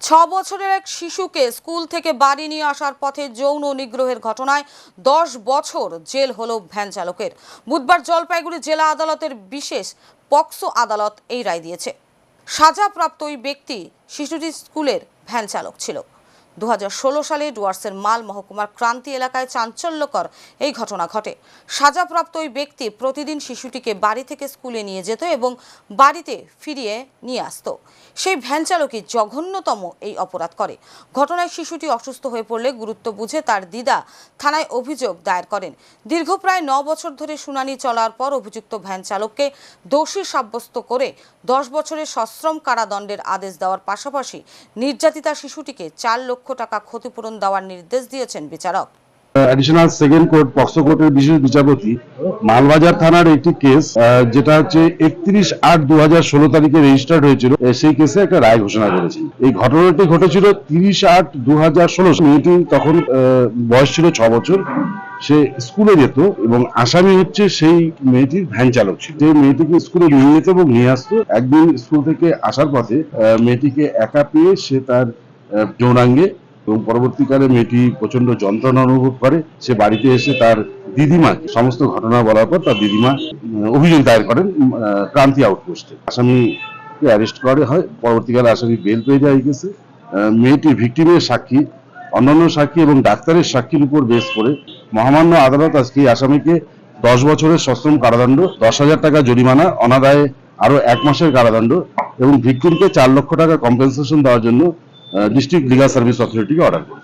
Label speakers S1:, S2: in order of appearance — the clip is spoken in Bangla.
S1: ছ বছরের এক শিশুকে স্কুল থেকে বাড়ি নিয়ে আসার পথে যৌন নিগ্রহের ঘটনায় দশ বছর জেল হল ভ্যান চালকের। বুধবার জলপাইগুড়ি জেলা আদালতের বিশেষ পক্সো আদালত এই রায় দিয়েছে। সাজাপ্রাপ্ত ওই ব্যক্তি শিশুটি স্কুলের ভ্যান চালক ছিল। দু হাজার ষোলো সালে ডুয়ার্সের মাল মহকুমার ক্রান্তি এলাকায় চাঞ্চল্যকর এই ঘটনা ঘটে। সাজাপ্রাপ্ত ওই ব্যক্তি প্রতিদিন শিশুটিকে বাড়ি থেকে স্কুলে নিয়ে যেত এবং বাড়িতে ফিরিয়ে নিয়ে আসতো। সেই ভ্যান চালকই জঘন্যতম এই অপরাধ করে। ঘটনায় শিশুটি অসুস্থ হয়ে পড়লে গুরুত্ব বুঝে তার দিদা থানায় অভিযোগ দায়ের করেন। দীর্ঘ প্রায় ন বছর ধরে শুনানি চলার পর অভিযুক্ত ভ্যান চালককে দোষী সাব্যস্ত করে দশ বছরের সশ্রম কারাদণ্ডের আদেশ দেওয়ার পাশাপাশি নির্যাতিতা শিশুটিকে চার লক্ষ টাকা ক্ষতিপূরণ দেওয়ার নির্দেশ দিয়েছেন বিচারক।
S2: অ্যাডিশনাল সেকেন্ড কোর্ট পক্সো কোর্টের বিশেষ বিচারপতি মালবাজার থানার একটি কেস যেটা হচ্ছে একত্রিশ আট দু হাজার ষোলো তারিখে রেজিস্টার্ড হয়েছিল। সেই কেসে একটা রায় ঘোষণা করেছেন এই ঘটনাটি ঘটেছিল তিরিশ আট দু হাজার ষোলো মেয়েটি তখন বয়স ছিল ছ বছর। সে স্কুলে যেত এবং আসামি হচ্ছে সেই মেয়েটির ভ্যান চালক ছিল। যে মেয়েটিকে স্কুলে নিয়ে যেত এবং নিয়ে আসতো। একদিন স্কুল থেকে আসার পথে মেয়েটিকে একা পেয়ে সে তার যৌনাঙ্গে এবং পরবর্তীকালে মেয়েটি প্রচণ্ড যন্ত্রণা অনুভব করে সে বাড়িতে এসে তার দিদিমা সমস্ত ঘটনা বলার পর তার দিদিমা অভিযোগ দায়ের করেন ক্রান্তি আউটপোস্টে। আসামিকে অ্যারেস্ট করা হয় পরবর্তীকালে আসামি বেল পেয়ে যায় এই কেসে আহ, মেয়েটি ভিকটিমের সাক্ষী অন্যান্য সাক্ষী এবং ডাক্তারের সাক্ষীর উপর বেস করে মহামান্য আদালত আজকে আসামিকে দশ বছরের সশ্রম কারাদণ্ড দশ হাজার টাকা জরিমানা অনাদায়ে আরও এক মাসের কারাদণ্ড এবং ভিকটিমকে চার লক্ষ টাকা কম্পেনসেশন দেওয়ার জন্য डिस्ट्रिक्ट लीगल सर्विस अथॉरिटी के ऑर्डर